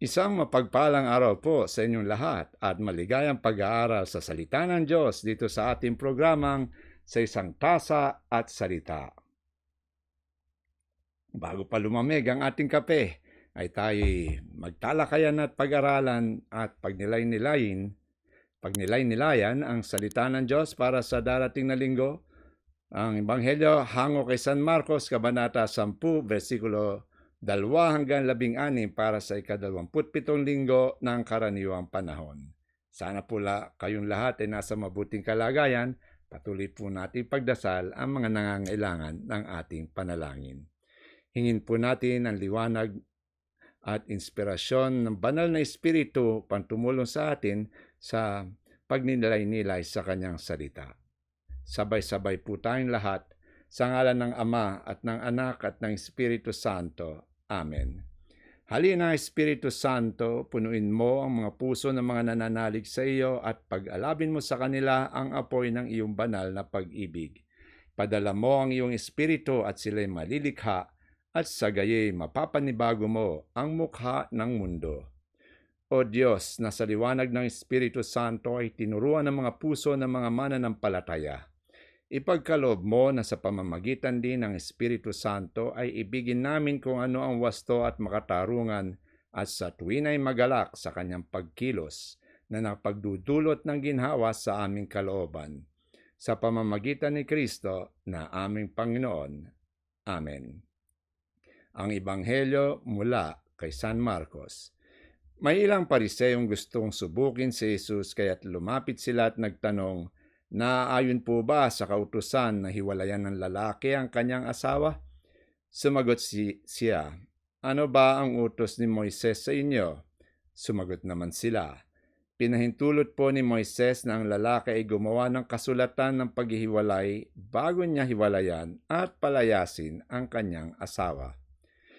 Isang mapagpalang araw po sa inyong lahat at maligayang pag-aaral sa salita ng Diyos dito sa ating programang sa isang tasa at salita. Bago pa lumamig ang ating kape, ay tayo magtalakayan at pag-aralan at pagnilay-nilayin, pagnilay-nilayan ang salita ng Diyos para sa darating na linggo. Ang Ebanghelyo hango kay San Marcos, Kabanata 10, versikulo dalawa hanggang labing anim para sa ikadalawamput pitong linggo ng karaniwang panahon. Sana po la, kayong lahat ay nasa mabuting kalagayan, patuloy po natin pagdasal ang mga nangangailangan ng ating panalangin. Hingin po natin ang liwanag at inspirasyon ng banal na Espiritu pang tumulong sa atin sa pagninilay-nilay sa kanyang salita. Sabay-sabay po tayong lahat sa ngalan ng Ama at ng Anak at ng Espiritu Santo. Amen. Halina, Espiritu Santo, punuin mo ang mga puso ng mga nananalig sa iyo at pag-alabin mo sa kanila ang apoy ng iyong banal na pag-ibig. Padala mo ang iyong Espiritu at sila'y malilikha at sa gayay mapapanibago mo ang mukha ng mundo. O Diyos, na sa liwanag ng Espiritu Santo ay tinuruan ng mga puso ng mga mananampalataya Ipagkalob mo na sa pamamagitan din ng Espiritu Santo ay ibigin namin kung ano ang wasto at makatarungan at sa tuwin ay magalak sa kanyang pagkilos na napagdudulot ng ginhawa sa aming kalooban. Sa pamamagitan ni Kristo na aming Panginoon. Amen. Ang Ibanghelyo mula kay San Marcos. May ilang pariseyong gustong subukin si Jesus kaya't lumapit sila at nagtanong, Naayon po ba sa kautusan na hiwalayan ng lalaki ang kanyang asawa? Sumagot si, siya, Ano ba ang utos ni Moises sa inyo? Sumagot naman sila, Pinahintulot po ni Moises na ang lalaki ay gumawa ng kasulatan ng paghihiwalay bago niya hiwalayan at palayasin ang kanyang asawa.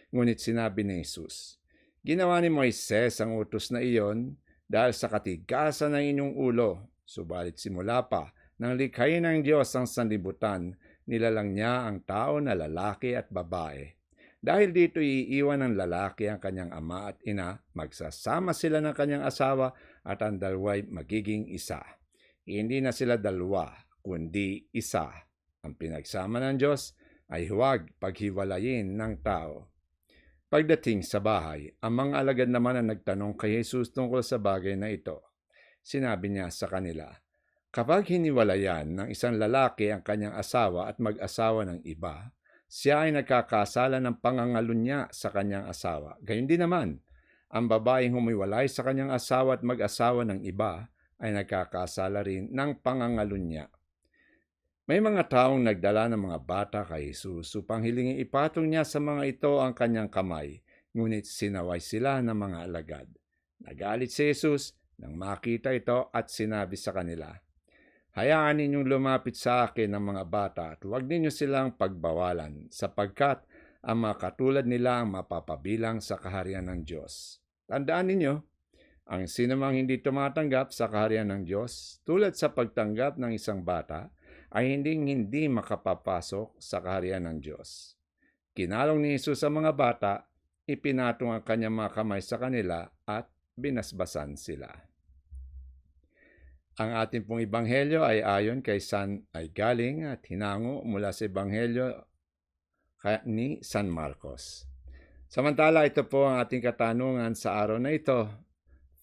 Ngunit sinabi ni Jesus, Ginawa ni Moises ang utos na iyon dahil sa katigasan ng inyong ulo, subalit simula pa, nang likhain ng Diyos ang sanlibutan, nilalang niya ang tao na lalaki at babae. Dahil dito iiwan ng lalaki ang kanyang ama at ina, magsasama sila ng kanyang asawa at ang dalawa'y magiging isa. Hindi na sila dalawa, kundi isa. Ang pinagsama ng Diyos ay huwag paghiwalayin ng tao. Pagdating sa bahay, ang mga alagad naman ang nagtanong kay Jesus tungkol sa bagay na ito. Sinabi niya sa kanila, Kapag hiniwalayan ng isang lalaki ang kanyang asawa at mag-asawa ng iba, siya ay nagkakasala ng pangangalunya sa kanyang asawa. Gayun din naman, ang babaeng humiwalay sa kanyang asawa at mag-asawa ng iba ay nagkakasala rin ng pangangalunya. May mga taong nagdala ng mga bata kay Jesus upang hilingin ipatong niya sa mga ito ang kanyang kamay, ngunit sinaway sila ng mga alagad. Nagalit si Jesus nang makita ito at sinabi sa kanila, Hayaan ninyong lumapit sa akin ng mga bata at huwag ninyo silang pagbawalan sapagkat ang mga katulad nila ang mapapabilang sa kaharian ng Diyos. Tandaan ninyo, ang sinamang hindi tumatanggap sa kaharian ng Diyos tulad sa pagtanggap ng isang bata ay hindi hindi makapapasok sa kaharian ng Diyos. Kinalong ni Jesus sa mga bata, ipinatong ang kanyang mga kamay sa kanila at binasbasan sila. Ang ating pong ebanghelyo ay ayon kay San ay galing at hinango mula sa ebanghelyo ni San Marcos. Samantala ito po ang ating katanungan sa araw na ito.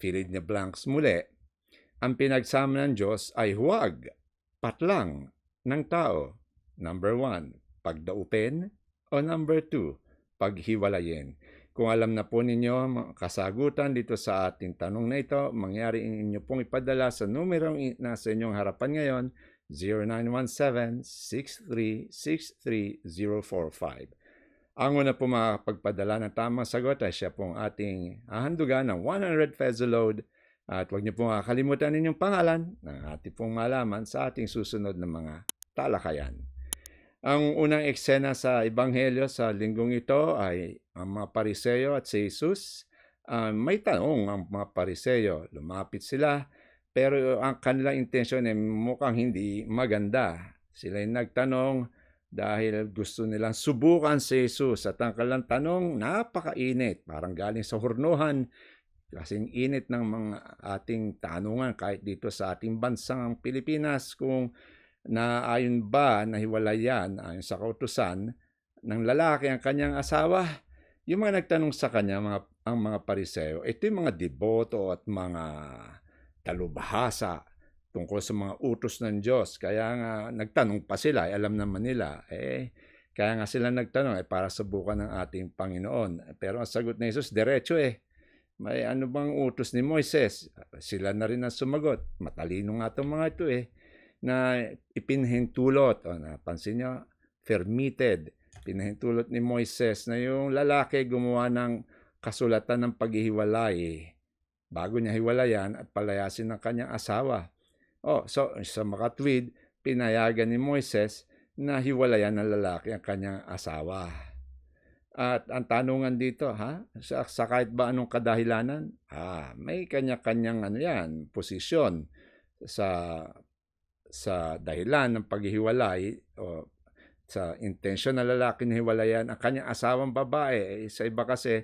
Philid ni Blanks muli. Ang pinagsama ng Diyos ay huwag, patlang ng tao. Number one, pagdaupin. O number two, paghiwalayin. Kung alam na po ninyo kasagutan dito sa ating tanong na ito, mangyari inyo pong ipadala sa numerong nasa inyong harapan ngayon, 0917-6363-045. Ang una po makapagpadala ng tamang sagot ay siya pong ating hahandugan ng 100 peso load at huwag niyo pong kakalimutan ninyong pangalan ng ating pong malaman sa ating susunod na mga talakayan. Ang unang eksena sa Ebanghelyo sa linggong ito ay ang mga pariseyo at si Jesus. Uh, may tanong ang mga pariseyo. Lumapit sila, pero ang kanilang intensyon ay mukhang hindi maganda. Sila ay nagtanong dahil gusto nilang subukan si Jesus at ang kanilang tanong napakainit, parang galing sa hurnuhan, kasing init ng mga ating tanungan kahit dito sa ating bansang Pilipinas kung naayon ba na hiwalayan ayon sa kautusan ng lalaki ang kanyang asawa. Yung mga nagtanong sa kanya, mga, ang mga pariseo, ito yung mga deboto at mga talubhasa tungkol sa mga utos ng Diyos. Kaya nga nagtanong pa sila, eh, alam naman nila. Eh, kaya nga sila nagtanong eh, para subukan ng ating Panginoon. Pero ang sagot ni Jesus, diretso eh. May ano bang utos ni Moises? Sila na rin ang sumagot. Matalino nga itong mga ito eh. Na ipinhintulot. O, napansin nyo? Permitted. Pinahintulot ni Moises na yung lalaki gumawa ng kasulatan ng paghihiwalay bago niya hiwalayan at palayasin ng kanyang asawa. Oh, so sa makatwid, pinayagan ni Moises na hiwalayan ng lalaki ang kanyang asawa. At ang tanungan dito, ha? Sa, sa kahit ba anong kadahilanan? Ah, may kanya-kanyang ano yan, posisyon sa sa dahilan ng paghihiwalay o sa intensyon na lalaki na hiwalayan ang kanyang asawang babae. Eh, sa iba kasi,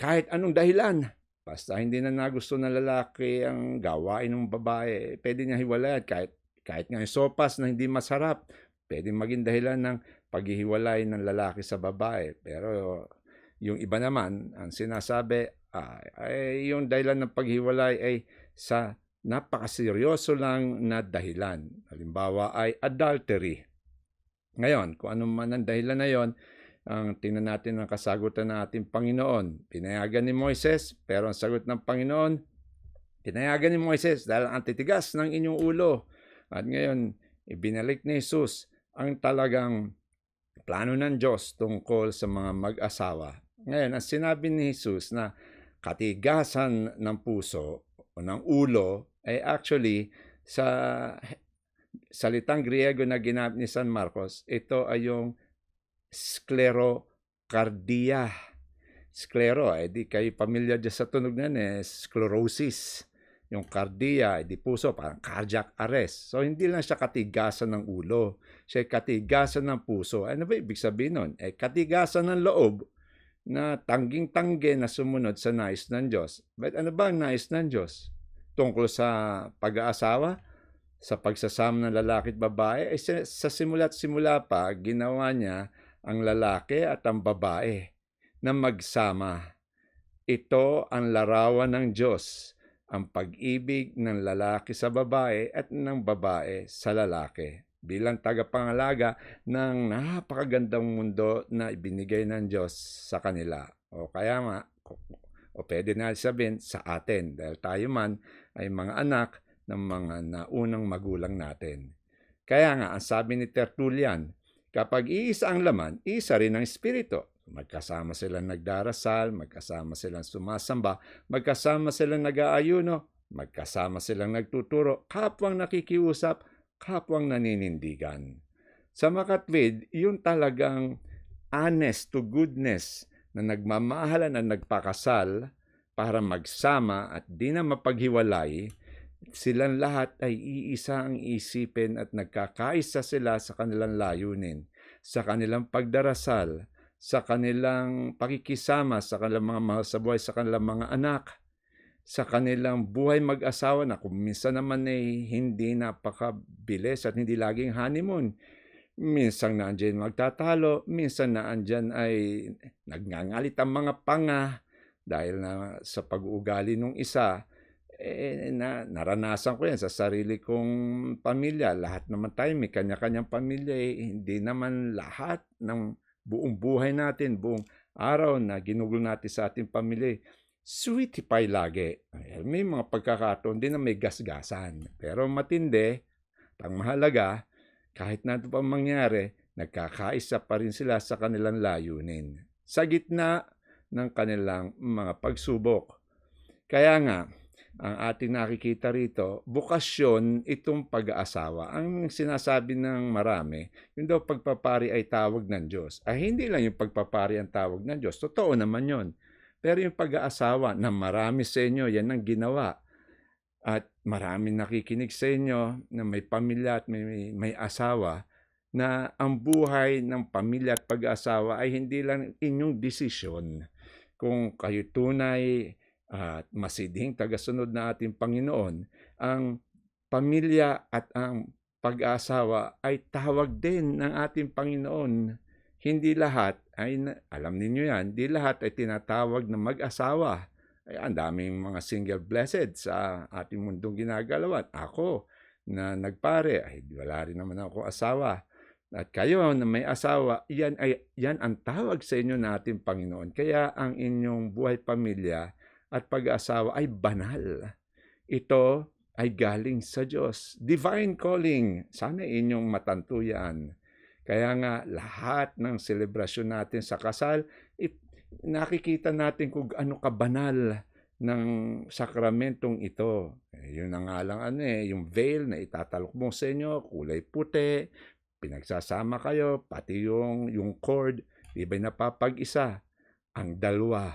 kahit anong dahilan, basta hindi na nagusto ng lalaki ang gawain ng babae, pwede niya hiwalayan kahit, kahit nga yung sopas na hindi masarap, pwede maging dahilan ng paghihiwalay ng lalaki sa babae. Pero yung iba naman, ang sinasabi, ah, ay yung dahilan ng paghiwalay ay sa napakaseryoso lang na dahilan. Halimbawa ay adultery. Ngayon, kung ano man ang dahilan na yon, ang tingnan natin ang kasagutan ng ating Panginoon. Pinayagan ni Moises, pero ang sagot ng Panginoon, pinayagan ni Moises dahil ang titigas ng inyong ulo. At ngayon, ibinalik ni Jesus ang talagang plano ng Diyos tungkol sa mga mag-asawa. Ngayon, ang sinabi ni Jesus na katigasan ng puso o ng ulo ay actually sa salitang Griego na ginamit ni San Marcos, ito ay yung sclerocardia. Sclero, eh di kayo pamilyar dyan sa tunog na eh, sclerosis. Yung cardia, eh di puso, parang cardiac arrest. So, hindi lang siya katigasan ng ulo. Siya katigasan ng puso. Ano ba ibig sabihin nun? Eh, katigasan ng loob na tangging-tangge na sumunod sa nais ng Diyos. But ano ba ang nais ng Diyos? Tungkol sa pag-aasawa? Sa pagsasama ng lalaki at babae? Eh, sa, sa simula't simula pa, ginawa niya ang lalaki at ang babae na magsama. Ito ang larawan ng Diyos, ang pag-ibig ng lalaki sa babae at ng babae sa lalaki bilang tagapangalaga ng napakagandang mundo na ibinigay ng Diyos sa kanila. O kaya nga, o pwede na sabihin sa atin dahil tayo man ay mga anak ng mga naunang magulang natin. Kaya nga, ang sabi ni Tertullian, kapag iisa ang laman, isa rin ang espiritu. Magkasama silang nagdarasal, magkasama silang sumasamba, magkasama silang nag-aayuno, magkasama silang nagtuturo, kapwang nakikiusap, kapwang naninindigan. Sa makatwid, yung talagang honest to goodness na nagmamahalan at nagpakasal para magsama at di na mapaghiwalay, silang lahat ay iisa ang isipin at nagkakaisa sila sa kanilang layunin, sa kanilang pagdarasal, sa kanilang pakikisama sa kanilang mga mahal sa buhay, sa kanilang mga anak, sa kanilang buhay mag-asawa na kung minsan naman ay hindi napakabilis at hindi laging honeymoon. Minsan na andyan magtatalo, minsan na andyan ay nagngangalit ang mga panga dahil na sa pag-uugali ng isa, eh, na, naranasan ko yan sa sarili kong pamilya. Lahat naman tayo may kanya-kanyang pamilya. Eh, hindi naman lahat ng buong buhay natin, buong araw na ginugol natin sa ating pamilya, sweetie pie lagi. May mga pagkakataon din na may gasgasan. Pero matindi, pang mahalaga, kahit na ito pa mangyari, nagkakaisa pa rin sila sa kanilang layunin. Sa gitna ng kanilang mga pagsubok. Kaya nga, ang ating nakikita rito, bukasyon itong pag-aasawa. Ang sinasabi ng marami, yung daw pagpapari ay tawag ng Diyos. Ay hindi lang yung pagpapari ang tawag ng Diyos. Totoo naman yon. Pero yung pag-aasawa na marami sa inyo, yan ang ginawa. At marami nakikinig sa inyo na may pamilya at may, may, asawa na ang buhay ng pamilya at pag-aasawa ay hindi lang inyong desisyon. Kung kayo tunay at masidhing tagasunod na ating Panginoon, ang pamilya at ang pag-aasawa ay tawag din ng ating Panginoon. Hindi lahat ay, alam ninyo yan, hindi lahat ay tinatawag na mag-asawa. Ay, ang daming mga single blessed sa ating mundong ginagalawan. Ako, na nagpare, ay wala rin naman ako asawa. At kayo na may asawa, yan, ay, yan ang tawag sa inyo na ating Panginoon. Kaya ang inyong buhay pamilya at pag-asawa ay banal. Ito ay galing sa Diyos. Divine calling. Sana inyong matanto yan. Kaya nga lahat ng selebrasyon natin sa kasal, nakikita natin kung ano kabanal ng sakramentong ito. Eh, yun ang nga lang ano eh, yung veil na itatalok mo sa inyo, kulay puti, pinagsasama kayo, pati yung, yung cord, di ba napapag-isa? Ang dalawa.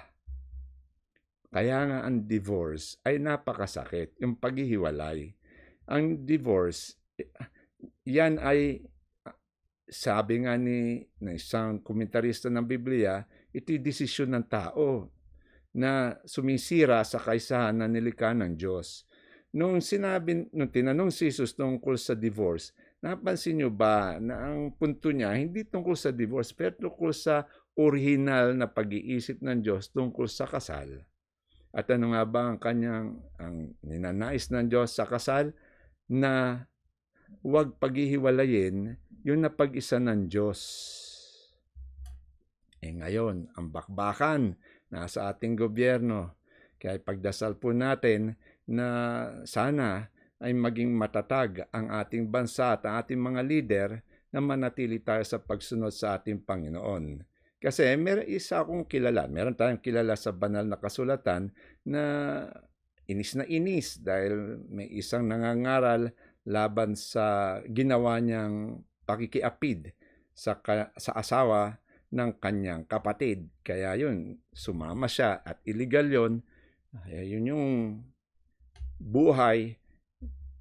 Kaya nga ang divorce ay napakasakit, yung paghihiwalay. Ang divorce, yan ay sabi nga ni na isang komentarista ng Biblia, ito'y desisyon ng tao na sumisira sa kaisahan na nilikha ng Diyos. Nung sinabi, nung tinanong si Jesus tungkol sa divorce, napansin nyo ba na ang punto niya hindi tungkol sa divorce, pero tungkol sa original na pag-iisip ng Diyos tungkol sa kasal. At ano nga ba ang kanyang ang ninanais ng Diyos sa kasal na huwag paghihiwalayin yung napag-isa ng Diyos. Eh ngayon, ang bakbakan nasa ating gobyerno. Kaya pagdasal po natin na sana ay maging matatag ang ating bansa at ang ating mga leader na manatili tayo sa pagsunod sa ating Panginoon. Kasi meron isa akong kilala, meron tayong kilala sa banal na kasulatan na inis na inis dahil may isang nangangaral laban sa ginawa niyang pakikiapid sa, sa asawa ng kanyang kapatid. Kaya yun, sumama siya at illegal yun. Kaya yun yung buhay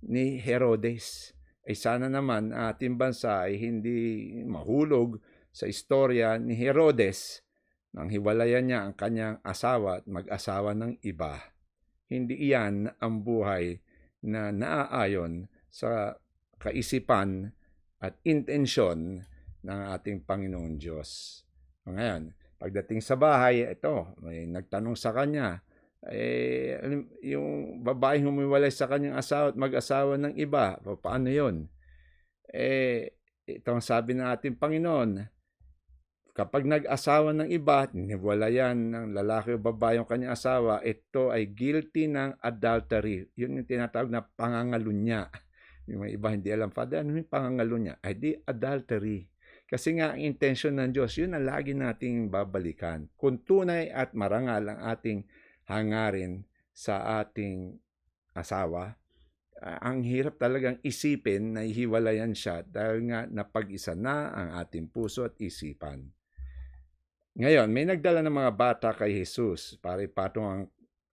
ni Herodes. Ay sana naman ating bansa ay hindi mahulog sa istorya ni Herodes nang hiwalayan niya ang kanyang asawa at mag-asawa ng iba. Hindi iyan ang buhay na naaayon sa kaisipan at intensyon ng ating Panginoon Diyos. Ngayon, pagdating sa bahay, ito, may nagtanong sa kanya, eh, yung babae humiwalay sa kanyang asawa at mag-asawa ng iba, paano yon? Eh, ito ang sabi ng ating Panginoon, Kapag nag-asawa ng iba, yan ng lalaki o babae yung kanyang asawa, ito ay guilty ng adultery. Yun yung tinatawag na pangangalunya. Yung mga iba hindi alam, Father, ano yung pangangalunya? Ay di adultery. Kasi nga ang intention ng Diyos, yun ang lagi nating babalikan. Kung tunay at marangal ang ating hangarin sa ating asawa, ang hirap talagang isipin na ihiwalayan siya dahil nga napag-isa na ang ating puso at isipan. Ngayon, may nagdala ng mga bata kay Jesus para ipatong ang,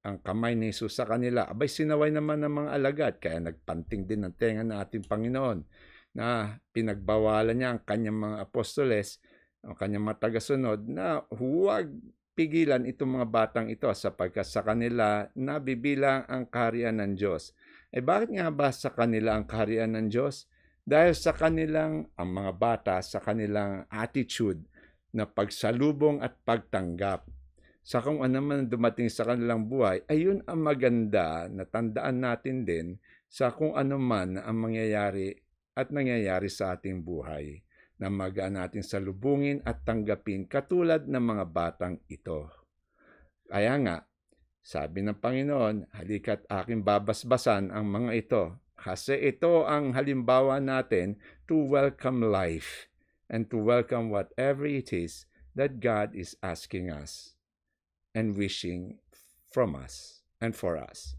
ang kamay ni Jesus sa kanila. Abay, sinaway naman ng mga alagad, kaya nagpanting din ng tenga ng ating Panginoon na pinagbawalan niya ang kanyang mga apostoles, ang kanyang mga tagasunod, na huwag pigilan itong mga batang ito sapagkat sa kanila nabibilang ang kaharian ng Diyos. Eh bakit nga ba sa kanila ang kaharian ng Diyos? Dahil sa kanilang, ang mga bata, sa kanilang attitude, na pagsalubong at pagtanggap sa kung ano man dumating sa kanilang buhay, ayun ang maganda na tandaan natin din sa kung ano man ang mangyayari at nangyayari sa ating buhay na magaan natin salubungin at tanggapin katulad ng mga batang ito. Kaya nga, sabi ng Panginoon, halika't aking babasbasan ang mga ito kasi ito ang halimbawa natin to welcome life and to welcome whatever it is that God is asking us and wishing from us and for us.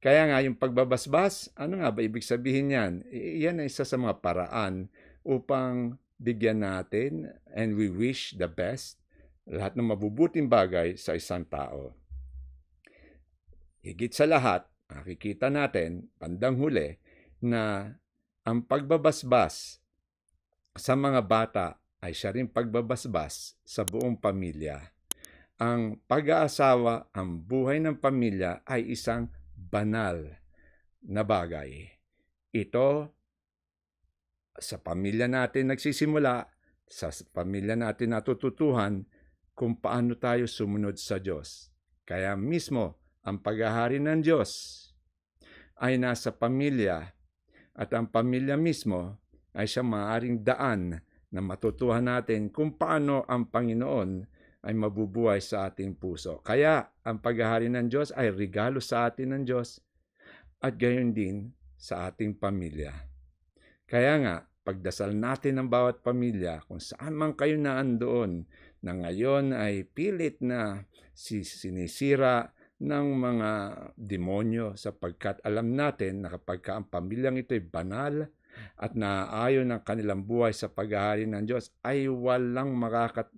Kaya nga yung pagbabasbas, ano nga ba ibig sabihin yan? Yan ay isa sa mga paraan upang bigyan natin and we wish the best lahat ng mabubuting bagay sa isang tao. Higit sa lahat, nakikita natin, bandang huli, na ang pagbabasbas sa mga bata ay siya rin pagbabasbas sa buong pamilya. ang pag-aasawa, ang buhay ng pamilya ay isang banal na bagay. Ito sa pamilya natin nagsisimula, sa pamilya natin natututuhan kung paano tayo sumunod sa Diyos. Kaya mismo ang paghahari ng Diyos ay nasa pamilya at ang pamilya mismo ay siya maaring daan na matutuhan natin kung paano ang Panginoon ay mabubuhay sa ating puso. Kaya ang paghahari ng Diyos ay regalo sa atin ng Diyos at gayon din sa ating pamilya. Kaya nga, pagdasal natin ng bawat pamilya kung saan man kayo naandoon na ngayon ay pilit na si sinisira ng mga demonyo sapagkat alam natin na kapag ka ang pamilyang ito ay banal at naaayon ng kanilang buhay sa paghahari ng Diyos ay walang makakat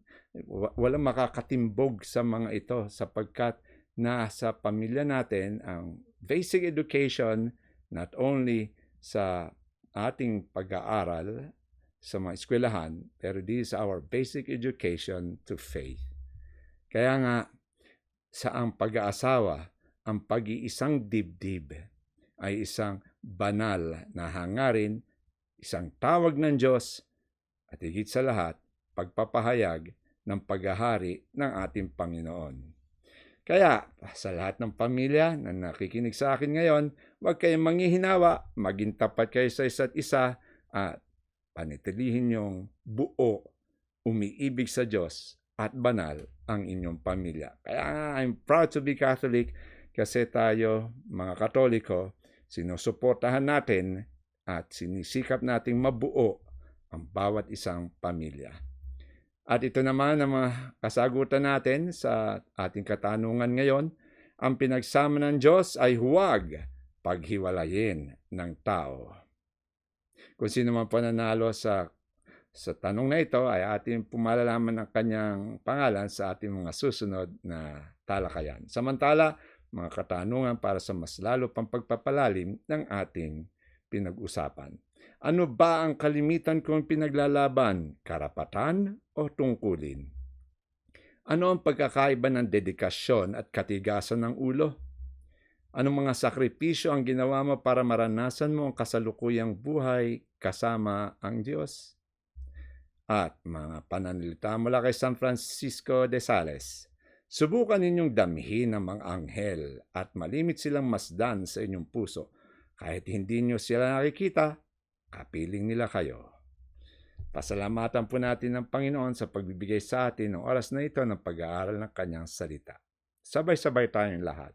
walang makakatimbog sa mga ito sapagkat nasa pamilya natin ang basic education not only sa ating pag-aaral sa mga eskwelahan, pero this is our basic education to faith. Kaya nga, sa ang pag-aasawa, ang pag-iisang dibdib ay isang banal na hangarin, isang tawag ng Diyos, at higit sa lahat, pagpapahayag ng paghahari ng ating Panginoon. Kaya sa lahat ng pamilya na nakikinig sa akin ngayon, huwag kayong manghihinawa, maging tapat kayo sa isa't isa at panitilihin yung buo, umiibig sa Diyos at banal ang inyong pamilya. Kaya I'm proud to be Catholic kasi tayo, mga Katoliko, sinusuportahan natin at sinisikap nating mabuo ang bawat isang pamilya. At ito naman ang mga kasagutan natin sa ating katanungan ngayon. Ang pinagsama ng Diyos ay huwag paghiwalayin ng tao. Kung sino man po nanalo sa sa tanong na ito ay ating pumalalaman ang kanyang pangalan sa ating mga susunod na talakayan. Samantala, mga katanungan para sa mas lalo pang pagpapalalim ng ating pinag-usapan. Ano ba ang kalimitan kong pinaglalaban? Karapatan o tungkulin? Ano ang pagkakaiba ng dedikasyon at katigasan ng ulo? Anong mga sakripisyo ang ginawa mo para maranasan mo ang kasalukuyang buhay kasama ang Diyos? At mga pananalita mula kay San Francisco de Sales. Subukan ninyong damhin ng mga anghel at malimit silang masdan sa inyong puso. Kahit hindi nyo sila nakikita, kapiling nila kayo. Pasalamatan po natin ng Panginoon sa pagbibigay sa atin ng oras na ito ng pag-aaral ng kanyang salita. Sabay-sabay tayong lahat.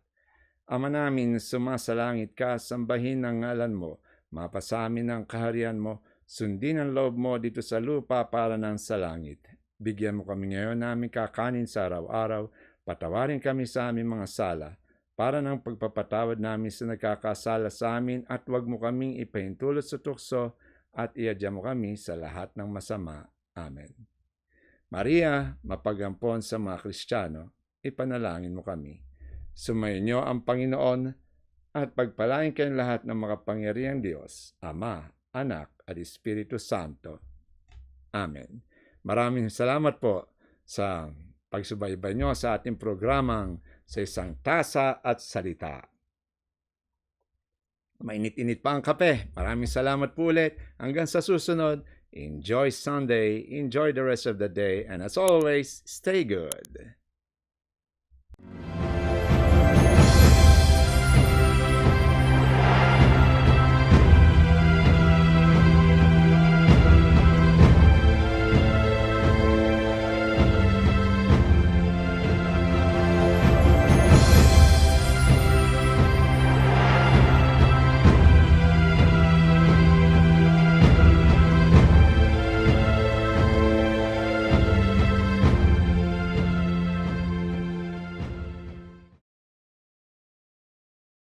Ama namin, sumasalangit ka, sambahin ang ngalan mo, mapasamin ang kaharian mo, sundin ang loob mo dito sa lupa para ng sa langit. Bigyan mo kami ngayon namin kakanin sa araw-araw, patawarin kami sa aming mga sala, para ng pagpapatawad namin sa nagkakasala sa amin at huwag mo kaming ipahintulot sa tukso at iadya mo kami sa lahat ng masama. Amen. Maria, mapagampon sa mga Kristiyano, ipanalangin mo kami. Sumayin ang Panginoon at pagpalain kayong lahat ng makapangyarihang Diyos, Ama, Anak, at Espiritu Santo. Amen. Maraming salamat po sa pagsubaybay nyo sa ating programang sa isang tasa at salita. Mainit-init pa ang kape. Maraming salamat po ulit. Hanggang sa susunod, enjoy Sunday, enjoy the rest of the day, and as always, stay good.